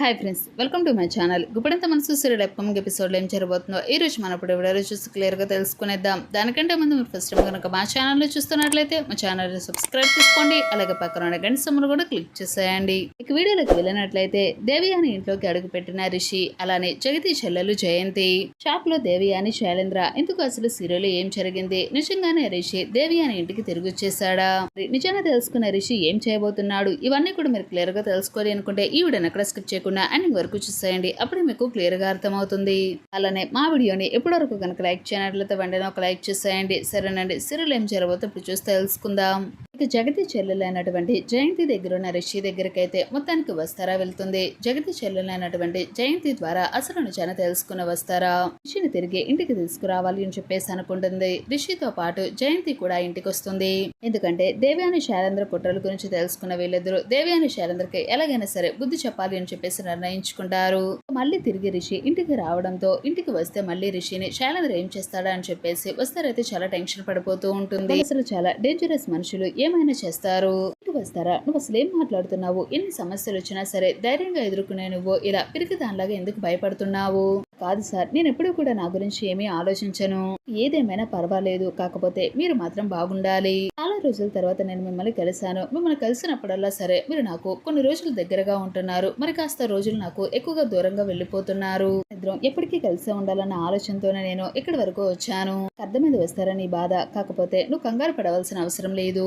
Hi friends welcome to my channel Guppedantha Manasu serial upcoming ఎపిసోడ్లో ఏం జరగబోతుందో ఈ రోజు మనం ఇప్పుడు వీడియోలో చూసి క్లియర్గా తెలుసుకునేద్దాం. దానికంటే ముందు మీరు ఫస్ట్ టైం కనుక మా ఛానల్లో చూస్తున్నట్లయితే మా ఛానల్ని సబ్స్క్రైబ్ చేసుకోండి అలాగే పక్కన ఉన్న గంట సమ్మను కూడా క్లిక్ చేసేయండి. ఇక వీడియోలోకి వెళ్ళినట్లయితే దేవి అని ఇంట్లోకి అడుగుపెట్టిన రిషి అలానే జగతి చెల్లెలు జయంతి. షాప్లో దేవి అని శైలేంద్ర ఇందుకు అసలు సీరియల్ ఏం జరిగింది? నిజంగానే రిషి దేవి అని ఇంటికి తిరిగి వచ్చేసాడా మరి నిజంగా తెలుసుకున్న రిషి ఏం చేయబోతున్నాడు? ఇవన్నీ కూడా మీరు క్లియర్గా తెలుసుకోవాలి అనుకుంటే ఈ వీడియోని ఎక్కడ స్కిప్ చేయకుండా ఎండింగ్ వరకు చూసేయండి. అప్పుడే మీకు క్లియర్గా అర్థమవుతుంది. అలానే మా వీడియోని ఎప్పటివరకు కనుక లైక్ చేయనట్లయితే వెంటనే ఒక లైక్ చేసేయండి. సరేనండి. సీరియల్ ఏం జరగబోతే ఇప్పుడు చూసి తెలుసుకుందాం. ఇక జగతి చెల్లెలైనటువంటి జయంతి దగ్గర ఉన్న రిషి దగ్గరకైతే మొత్తానికి వస్తారా వెళ్తుంది. జగతి చెల్లెలైనటువంటి జయంతి ద్వారా అసలు నిజాన్ని తెలుసుకుని వస్తారా. రిషిని తిరిగి ఇంటికి తీసుకురావాలి అని చెప్పేసి అనుకుంటుంది. రిషితో పాటు జయంతి కూడా ఇంటికి వస్తుంది. ఎందుకంటే దేవ్యాని శైలేంద్ర కుట్రల గురించి తెలుసుకున్న వీళ్ళిద్దరూ దేవ్యాని శైలేంద్రకి ఎలాగైనా సరే బుద్ధి చెప్పాలి అని చెప్పేసి నిర్ణయించుకుంటారు. మళ్ళీ తిరిగి రిషి ఇంటికి రావడంతో ఇంటికి వస్తే మళ్ళీ రిషిని శైలేంద్ర ఏం చేస్తాడా అని చెప్పేసి వస్తారైతే చాలా టెన్షన్ పడిపోతూ ఉంటుంది. అసలు చాలా డేంజరస్ మనుషులు ఏమైనా చేస్తారు? వస్తారా? నువ్వు అసలు ఏం మాట్లాడుతున్నావు? ఎన్ని సమస్యలు వచ్చినా సరే ధైర్యంగా ఎదుర్కొనే నువ్వు ఇలా పిరికి దానిలాగా ఎందుకు భయపడుతున్నావు? కాదు సార్ నేను ఎప్పుడూ కూడా నా గురించి ఏమీ ఆలోచించను. ఏదేమైనా పర్వాలేదు కాకపోతే మీరు మాత్రం బాగుండాలి. చాలా రోజుల తర్వాత నేను మిమ్మల్ని కలిశాను. మిమ్మల్ని కలిసినప్పుడల్లా సరే మీరు నాకు కొన్ని రోజులు దగ్గరగా ఉంటున్నారు. మరి కాస్త రోజులు నాకు ఎక్కువగా దూరంగా వెళ్ళిపోతున్నారు. ఇద్దరం ఎప్పటికీ కలిసే ఉండాలన్న ఆలోచనతోనే నేను ఇక్కడి వరకు వచ్చాను. అర్థమైంది వస్తారని బాధ? కాకపోతే నువ్వు కంగారు పడవలసిన అవసరం లేదు.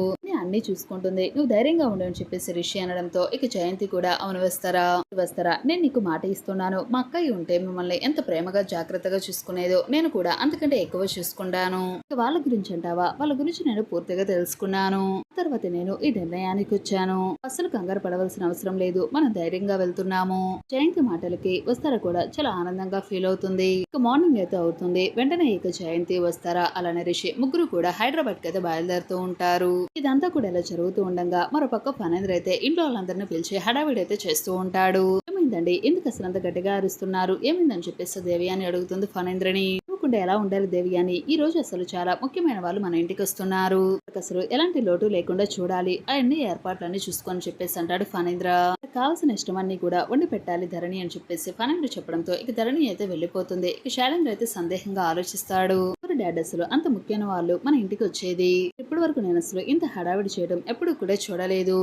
అన్నీ చూసుకుంటుంది. నువ్వు ధైర్యంగా ఉండు అని చెప్పేసి రిషి అనడంతో ఇక జయంతి కూడా అవును వస్తారా? వస్తారా? నేను నీకు మాట ఇస్తున్నాను. మా అక్కయ్య ఉంటే మిమ్మల్ని ఎంత ప్రేమగా జాగ్రత్తగా చూసుకునేదో నేను కూడా అంతకంటే ఎక్కువ చూసుకుంటాను. వాళ్ళ గురించి అంటావా? వాళ్ళ గురించి నేను పూర్తిగా తెలుసుకున్నాను. తర్వాత నేను ఈ నిర్ణయానికి వచ్చాను అసలు కంగారు పడవలసిన అవసరం లేదు. మనం ధైర్యంగా వెళ్తున్నాము. జయంతి మాటలకి వస్తారా కూడా చాలా ఆనందంగా ఫీల్ అవుతుంది. ఇక మార్నింగ్ అయితే అవుతుంది. వెంటనే ఇక జయంతి వస్తారా? అలానే రిషి ముగ్గురు కూడా హైదరాబాద్కి అయితే బయలుదేరుతూ ఉంటారు. ఇదంతా కూడా ఇలా జరుగుతూ ఉండగా మరో పక్క ఫనేంద్ర అయితే ఇంట్లో వాళ్ళందరినీ పిలిచి హడావిడి అయితే చేస్తూ ఉంటాడు. ఏమైందండి? ఎందుకు అసలు అంత గట్టిగా అరుస్తున్నారు? ఏమైందని చెప్పేసి దేవి అని అడుగుతుంది ఫణేంద్రని. అనుకుంటే ఎలా ఉండాలి దేవి అని ఈ రోజు అసలు చాలా ముఖ్యమైన వాళ్ళు మన ఇంటికి వస్తున్నారు. అసలు ఎలాంటి లోటు లేకుండా చూడాలి. అన్ని ఏర్పాట్లన్నీ చూసుకొని చెప్పేసి అంటాడు ఫణేంద్ర. కావాల్సిన ఇష్టమన్నీ కూడా వండి పెట్టాలి ధరణి అని చెప్పేసి ఫణీంద్ర చెప్పడంతో ఇక ధరణి అయితే వెళ్ళిపోతుంది. ఇక శైలేంద్ర అయితే సందేహంగా ఆలోచిస్తాడు. ఎవరు డాడ్ అసలు అంత ముఖ్యమైన వాళ్ళు మన ఇంటికి వచ్చేది. ఇప్పటి వరకు నేను అసలు ఇంత హడావిడి చేయడం ఎప్పుడు కూడా చూడలేదు.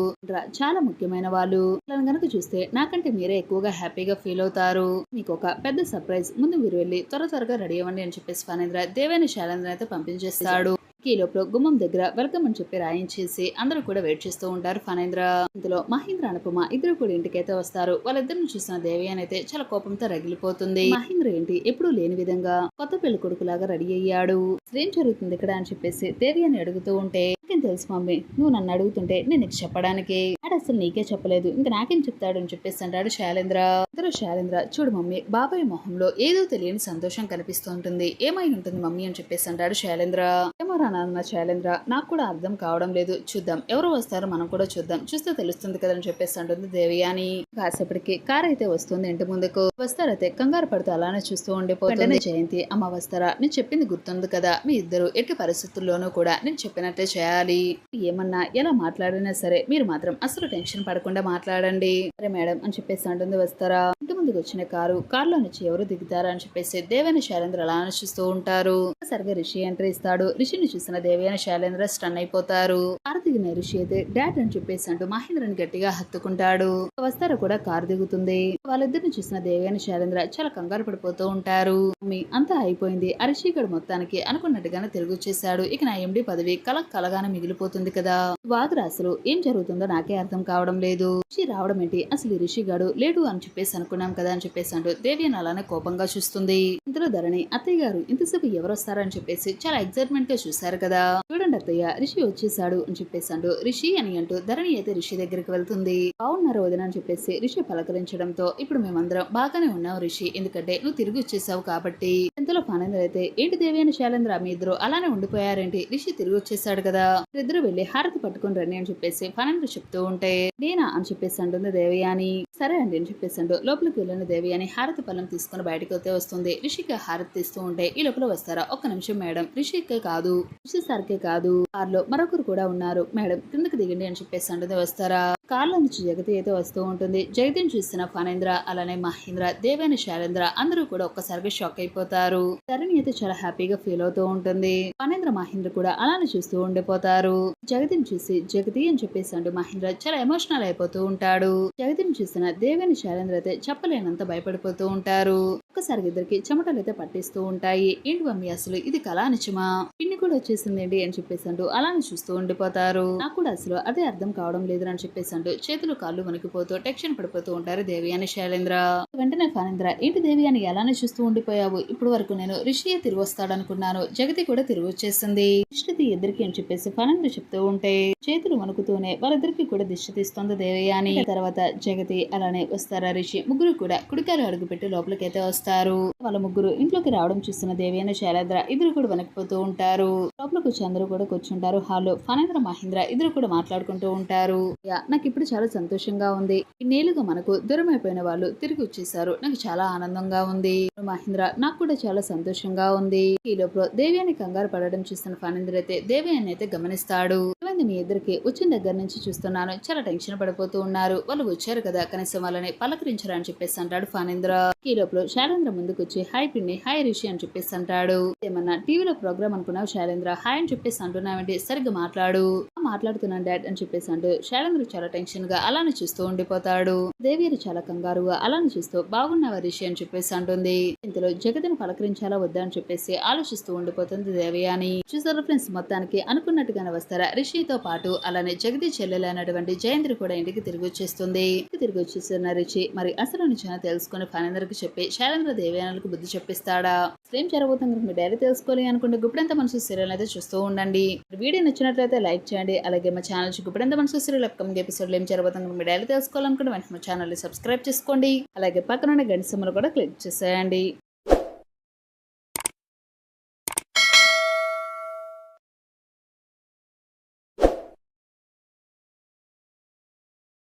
చాలా ముఖ్యమైన వాళ్ళు. కనుక గనక చూస్తే నాకంటే మీరే ఎక్కువగా హ్యాపీగా ఫీల్ అవుతారు. మీకు ఒక పెద్ద సర్ప్రైజ్. ముందు మీరు వెళ్ళి త్వర త్వరగా రెడీ అవ్వండి అని చెప్పేసి ఫనేంద్ర దేవేని శైలేంద్ర అయితే పంపించేస్తాడు. ఈ లోపల గుమ్మం దగ్గర వెల్కమ్ అని చెప్పి రాయించేసి అందరూ కూడా వెయిట్ చేస్తూ ఉంటారు ఫనేంద్ర. ఇందులో మహేంద్ర అనుపమ ఇద్దరు కూడా ఇంటికైతే వస్తారు. వాళ్ళిద్దరిని చూసిన దేవి అయితే చాలా కోపంతో రగిలిపోతుంది. మహేంద్ర ఏంటి? ఎప్పుడూ లేని విధంగా కొత్త పెళ్ళి కొడుకులాగా రెడీ అయ్యాడు. ఏం జరుగుతుంది ఇక్కడ అని చెప్పేసి దేవయాని అడుగుతూ ఉంటే నాకేం తెలుసు మమ్మీ? నువ్వు నన్ను అడుగుతుంటే నేను నీకు చెప్పడానికి. ఆడ అసలు నీకే చెప్పలేదు. ఇంకా నాకేం చెప్తాడు అని చెప్పేసి అంటాడు శైలేంద్ర. అందరూ శైలేంద్ర చూడు మమ్మీ బాబాయ్ మొహంలో ఏదో తెలియని సంతోషం కనిపిస్తూ ఉంటుంది. ఏమై ఉంటుంది మమ్మీ? అని చెప్పేసి అంటాడు శైలేంద్ర. ఏమోరా నాన్న శైలేంద్ర నాకు కూడా అర్థం కావడం లేదు. చూద్దాం. ఎవరు వస్తారో మనం కూడా చూద్దాం. చూస్తే తెలుస్తుంది కదా అని చెప్పేసి అంటుంది దేవియాని. కాసేపటికి కార్ అయితే వస్తుంది ఇంటి ముందుకు. వస్తారైతే కంగారు పడుతూ అలానే చూస్తూ ఉండిపోతుంది జయంతి. అమ్మ వస్తారా? నేను చెప్పింది గుర్తుంది కదా. మీ ఇద్దరు ఎట్టి పరిస్థితుల్లోనూ కూడా నేను చెప్పినట్టే చేయాలి. ఏమన్నా ఎలా మాట్లాడినా సరే మీరు మాత్రం అసలు టెన్షన్ పడకుండా మాట్లాడండి. సరే మేడం అని చెప్పేసి అంటుంది వస్తారా? ఇంటి ముందుకు వచ్చిన కారు కారులో నుంచి ఎవరు దిగుతారా అని చెప్పేసి దేవేని శైలేంద్ర అలా చూస్తూ ఉంటారు. సరిగా రిషి ఎంట్రీ ఇస్తాడు. రిషిని చూసిన దేవేని శైలేంద్ర స్టన్ అయిపోతారు. కారు దిగిన రిషి అయితే డాడ్ అని చెప్పేసి అంటూ మహేంద్రని గట్టిగా హత్తుకుంటాడు. వస్తారా కూడా కారు దిగుతుంది. వాళ్ళిద్దరిని చూసిన దేవేని శైలేంద్ర చాలా కంగారు పడిపోతూ ఉంటారు. అంతా అయిపోయింది. అరిషి రిషిగడు మొత్తానికి అనుకున్నట్టుగానే తిరిగి వచ్చేసాడు. ఇక నా ఎండి పదవి కల కలగానే మిగిలిపోతుంది కదా. వాదురాసులు ఏం జరుగుతుందో నాకే అర్థం అర్థం కావడం లేదు. ఋషి రావడం ఏంటి? అసలు రిషి గాడు లేడు అని చెప్పేసి అనుకున్నాం కదా అని చెప్పేసి అంటూ దేవియన్ అలానే కోపంగా చూస్తుంది. ఇంతలో ధరణి అత్తయ్య గారు ఇంతసేపు ఎవరు వస్తారని చెప్పేసి చాలా ఎక్సైట్మెంట్గా చూశారు కదా. చూడండి అత్తయ్య రిషి వచ్చేసాడు అని చెప్పేసి అంటూ రిషి అని అంటూ ధరణి అయితే రిషి దగ్గరికి వెళ్తుంది. బాగున్నారు వదిన? అని చెప్పేసి రిషి పలకరించడంతో ఇప్పుడు మేమందరం బాగానే ఉన్నాం రిషి ఎందుకంటే నువ్వు తిరిగి వచ్చేసావు కాబట్టి. ఇంతలో ఫానేంద్ర అయితే ఏంటి దేవి అని శైలేంద్ర మీ ఇద్దరు అలానే ఉండిపోయారేంటి? రిషి తిరిగి వచ్చేసాడు కదా. ఇద్దరు వెళ్ళి హారతి పట్టుకుని రండి అని చెప్పేసి ఫానేంద్ర చెప్తూ ఉంటే నేనా అని చెప్పేసి అంటుంది దేవయాని. సరే అండి అని చెప్పేసి లోపలికి వెళ్ళిన దేవయాని హారతి పళ్ళం తీసుకుని బయటకు వస్తే వస్తుంది. రిషిక హారతి తీస్తూ ఉంటే ఈ లోపల వస్తారా? ఒక్క నిమిషం మేడం. రిషికే కాదు. రిషి సార్కే కాదు. కార్లో మరొకరు కూడా ఉన్నారు. మేడం కిందకి దిగండి అని చెప్పేసి అంటుంది వస్తారా? కార్ల నుంచి జగతి అయితే వస్తూ ఉంటుంది. జగతిని చూసిన ఫణేంద్ర అలానే మహేంద్ర దేవేని శైలేంద్ర అందరూ కూడా ఒక్కసారిగా షాక్ అయిపోతారు. తరుణి అయితే చాలా హ్యాపీగా ఫీల్ అవుతూ ఉంటుంది. ఫణేంద్ర మహేంద్ర కూడా అలానే చూస్తూ ఉండిపోతారు. జగతిని చూసి జగతి అని చెప్పేసి అంటూ మహేంద్ర చాలా ఎమోషనల్ అయిపోతూ ఉంటాడు. జగతిని చూసిన దేవేని శైలేంద్ర అయితే చెప్పలేనంత భయపడిపోతూ ఉంటారు. ఒక్కసారి ఇద్దరికి చెమటలు అయితే పట్టిస్తూ ఉంటాయి. ఏంటి మమ్మీ అసలు? ఇది కళా నిజమా? పిన్ని కూడా వచ్చేసిందేంటి అని చెప్పేసి అలానే చూస్తూ ఉండిపోతారు. నాకు కూడా అసలు అదే అర్థం కావడం లేదు అని చెప్పేసి చేతులు కాళ్ళు వణికిపోతూ టెక్షన్ పడిపోతూ ఉంటారు దేవి అని శైలేంద్ర. వెంటనే ఫానేంద్ర ఏంటి దేవి అని ఎలానే చూస్తూ ఉండిపోయావు? ఇప్పుడు వరకు నేను రిషియే తిరిగి వస్తాడనుకున్నాను. జగతి కూడా తిరిగి వచ్చేసింది. దిష్టి ఇద్దరికి అని చెప్పేసి ఫానేంద్ర చెప్తూ ఉంటే చేతులు వణుకుతూనే వాళ్ళిద్దరికి కూడా దిష్టి తీస్తుంది దేవి అని. తర్వాత జగతి అలానే వస్తారా రిషి? ముగ్గురు కూడా కుడికాలు అడుగుపెట్టి లోపలికైతే వస్తారు. వాళ్ళ ముగ్గురు ఇంట్లోకి రావడం చూస్తున్న దేవి అని శైలేంద్ర ఇద్దరు కూడా వెనకపోతూ ఉంటారు. లోపలికి వచ్చి అందరూ కూడా కూర్చుంటారు. హాల్లో ఫనేంద్ర మహేంద్ర ఇద్దరు కూడా మాట్లాడుకుంటూ ఉంటారు. యా, నాకు ఇప్పుడు చాలా సంతోషంగా ఉంది. ఇన్నేళ్ళుగా మనకు దూరం అయిపోయిన వాళ్ళు తిరిగి వచ్చేసారు. నాకు చాలా ఆనందంగా ఉంది. మహేంద్ర నాకు కూడా చాలా సంతోషంగా ఉంది. ఈ లోపల దేవ్యాన్ని కంగారు పడడం చూస్తున్న ఫనేంద్ర అయితే దేవి అయితే గమనిస్తాడు. ఏమైంది మీ ఇద్దరికి? వచ్చిన దగ్గర నుంచి చూస్తున్నాను. చాలా టెన్షన్ పడిపోతూ ఉన్నారు. వాళ్ళు వచ్చారు కదా కనీసం వాళ్ళని పలకరించరా అని చెప్పేసి అంటాడు ఫనేంద్ర ఈ లోపల శైలేంద్ర ముందుకు వచ్చి హాయ్ పిన్ని హాయ్ రిషి అని చెప్పేసి అంటాడు. ఏమన్నా టీవీలో ప్రోగ్రామ్ అనుకున్నావు శైలేంద్ర? హాయ్ అని చెప్పేసి అంటున్నావంటే? సరిగ్గా మాట్లాడు. మాట్లాడుతున్నాను డాడ్ అని చెప్పేసి అంటూ శైలేంద్ర చాలా టెన్షన్గా అలానే చూస్తూ ఉండిపోతాడు. దేవియరు చాలా కంగారుగా అలానే చూస్తూ బాగున్నావా రిషి అని చెప్పేసి అంటుంది. ఇంతలో జగతిని పలకరించాలా వద్దా అని చెప్పేసి ఆలోచిస్తూ ఉండిపోతుంది దేవి అని. చూసారు ఫ్రెండ్స్ మొత్తానికి అనుకున్నట్టుగానే వస్తారా? రిషితో పాటు అలానే జగతి చెల్లెలైనటువంటి జయంత్రి కూడా ఇంటికి తిరిగి వచ్చేస్తుంది. ఇంటికి తిరిగి వచ్చేస్తున్న రిషి మరి అసలు నిజాన్ని తెలుసుకుని కి చెప్పి శైలేంద్ర దేవయానులకు బుద్ధి చెప్పిస్తాడా? ఏం జరగబోతుంది మీ డైరీ తెలుసుకోవాలి అనుకుంటే గుప్పెడంత మనసు సీరియల్ అయితే చూస్తూ ఉండండి. వీడియో నచ్చినట్లయితే లైక్ చేయండి అలాగే మా ఛానల్ గుప్పెడంత మనసు సీరియల్ అప్కమింగ్ ఎపిసోడ్లో ఏం జరగబోతుంది మీరు డైలీ తెలుసుకోవాలనుకుంటే వెంటనే మా ఛానల్ని సబ్స్క్రైబ్ చేసుకోండి. అలాగే పక్కన గంట సమ్మలు కూడా క్లిక్ చేసేయండి.